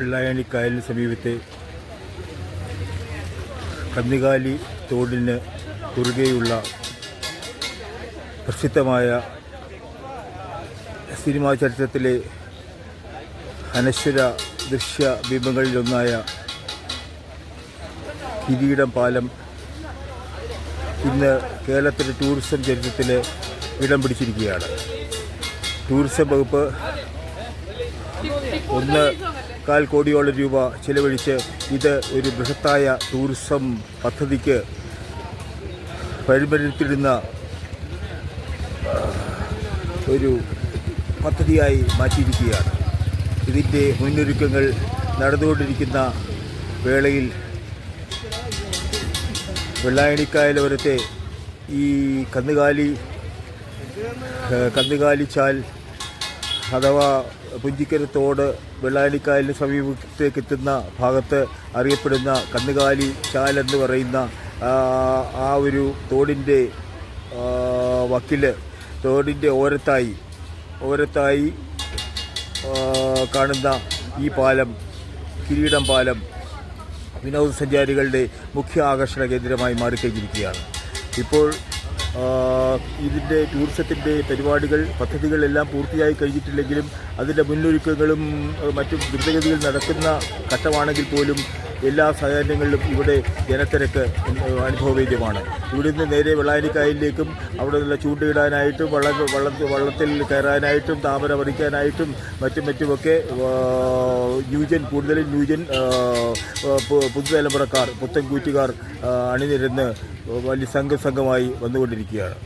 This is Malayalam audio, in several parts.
വെള്ളായണിക്കായലിന് സമീപത്തെ കന്നുകാലി തോടിന് കുറുകെയുള്ള പ്രസിദ്ധമായ സിനിമാ ചരിത്രത്തിലെ അനശ്വര ദൃശ്യ ബിംബങ്ങളിലൊന്നായ കിരീടം പാലം ഇന്ന് കേരളത്തിന്റെ ടൂറിസം ചരിത്രത്തിൽ ഇടം പിടിച്ചിരിക്കുകയാണ്. ടൂറിസം വകുപ്പ് ഒന്ന് കാൽ കോടിയോളം രൂപ ചിലവഴിച്ച് ഇത് ഒരു ബൃഹത്തായ ടൂറിസം പദ്ധതിക്ക് പരിമരുത്തിടുന്ന ഒരു പദ്ധതിയായി മാറ്റിയിരിക്കുകയാണ്. ഇതിന്റെ മുന്നൊരുക്കങ്ങൾ നടന്നുകൊണ്ടിരിക്കുന്ന വേളയിൽ വെള്ളായണിക്കായലോരത്തെ ഈ കന്നുകാലി കന്നുകാലിച്ചാൽ അഥവാ പുഞ്ചിക്കര തോട് വെള്ളാലിക്കായലിന് സമീപത്തേക്ക് എത്തുന്ന ഭാഗത്ത് അറിയപ്പെടുന്ന കന്നുകാലി ചാൽ എന്ന് പറയുന്ന ആ, ഒരു തോടിന്റെ വക്കിൽ തോടിന്റെ ഓരത്തായി ഓരത്തായി കാണുന്ന ഈ പാലം കിരീടം പാലം വിനോദസഞ്ചാരികളുടെ മുഖ്യ ആകർഷണ കേന്ദ്രമായി മാറിക്കഴിഞ്ഞിരിക്കുകയാണ്. ഇപ്പോൾ ഇതിന്റെ ടൂറിസത്തിന്റെ പരിപാടികൾ പദ്ധതികളെല്ലാം പൂർത്തിയായി കഴിഞ്ഞിട്ടില്ലെങ്കിലും അതിന്റെ മുന്നൊരുക്കങ്ങളും മറ്റു ദ്രുതഗതിയിൽ നടക്കുന്ന ഘട്ടമാണെങ്കിൽ പോലും എല്ലാ സായാഹ്നങ്ങളിലും ഇവിടെ ജനത്തിരക്ക് അനുഭവവേദ്യമാണ്. ഇവിടെ നിന്ന് നേരെ വെള്ളാനിക്കായലിലേക്കും അവിടെ നിന്നുള്ള ചൂണ്ടയിടാനായിട്ടും വള്ള വള്ള വള്ളത്തിൽ കയറാനായിട്ടും താമര പറിക്കാനായിട്ടും മറ്റും മറ്റുമൊക്കെ ആ, ന്യൂജൻ കൂടുതലും ന്യൂജൻ പുതുതലമുറക്കാർ പുത്തൻകൂറ്റുകാർ അണിനിരന്ന് വലിയ സംഘസംഘമായി വന്നുകൊണ്ടിരിക്കുകയാണ്.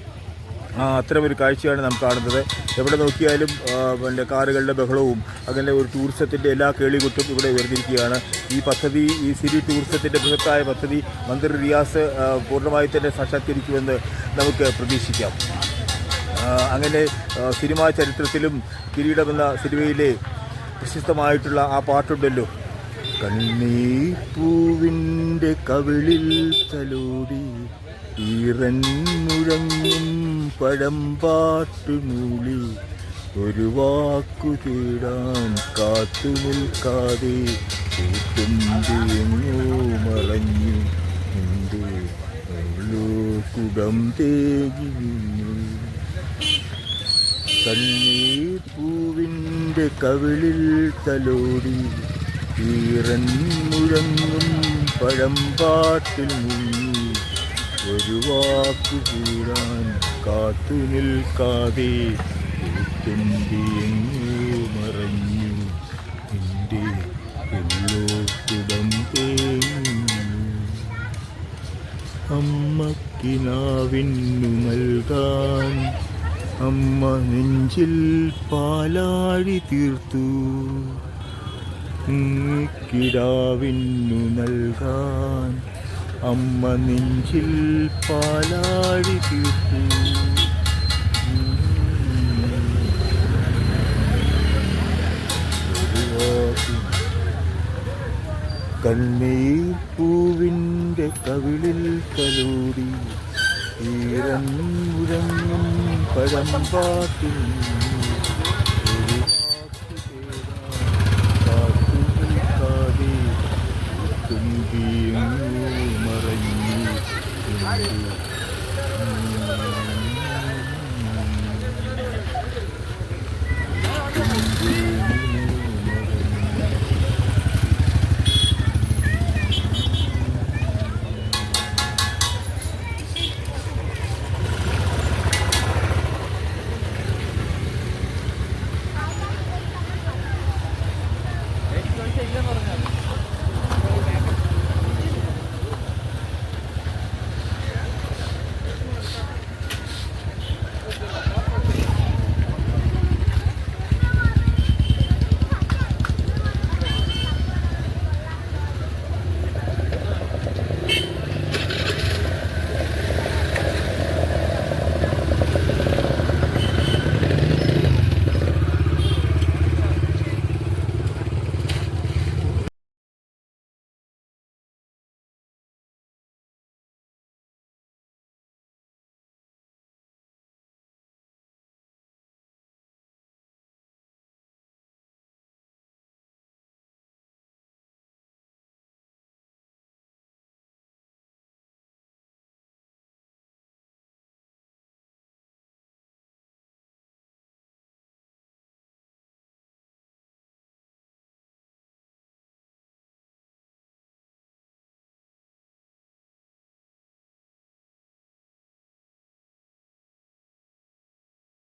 ആ അത്തരമൊരു കാഴ്ചയാണ് നാം കാണുന്നത്. എവിടെ നോക്കിയാലും പിന്നെ കാറുകളുടെ ബഹളവും അങ്ങനെ ഒരു ടൂറിസത്തിന്റെ എല്ലാ കേളികൊട്ടും ഇവിടെ ഉയർന്നിരിക്കുകയാണ്. ഈ പദ്ധതി ഈ സിരി ടൂറിസത്തിന്റെ ബൃഹത്തായ പദ്ധതി മന്ത്രി റിയാസ് പൂർണമായി തന്നെ സാക്ഷാത്കരിക്കുമെന്ന് നമുക്ക് പ്രതീക്ഷിക്കാം. അങ്ങനെ സിനിമാ ചരിത്രത്തിലും കിരീടമെന്ന സിനിമയിലെ പ്രശസ്തമായിട്ടുള്ള ആ പാട്ടുണ്ടല്ലോ. കണ്ണീർ പൂവിന്റെ കവിളിൽ തലോടി ഈറൻ മുഴങ്ങും പഴം പാട്ടുമൂളി ഒരു വാക്കു തേടാൻ കാത്തു നിൽക്കാതെ കൂട്ടുമ്പോ മറഞ്ഞു എന്റെ കുടം തേകി കണ്ണീർ പൂവിന്റെ കവിളിൽ തലോടി ഈറൻ മുഴങ്ങും പഴം പാട്ടിൽ മുങ്ങി. ഒരു വാക്കു കൂടാൻ കാത്തു നിൽക്കാതെ തുമ്പിയെങ്ങോ മറഞ്ഞു. എന്റെ തേങ്ങുന്നു അമ്മക്കിനാവിന്നു നൽകാൻ അമ്മ നെഞ്ചിൽ പാലാഴി തീർത്തു. കിടാവിന്നു നൽകാൻ അമ്മ നെഞ്ചിൽ പാലാഴി തീർത്തു. കണ്ണീർ പൂവിന്റെ കവിളിൽ കലൂടി ഈരം മുഴങ്ങും പഴം പാട്ടിൽ എന്ന് പറഞ്ഞാൽ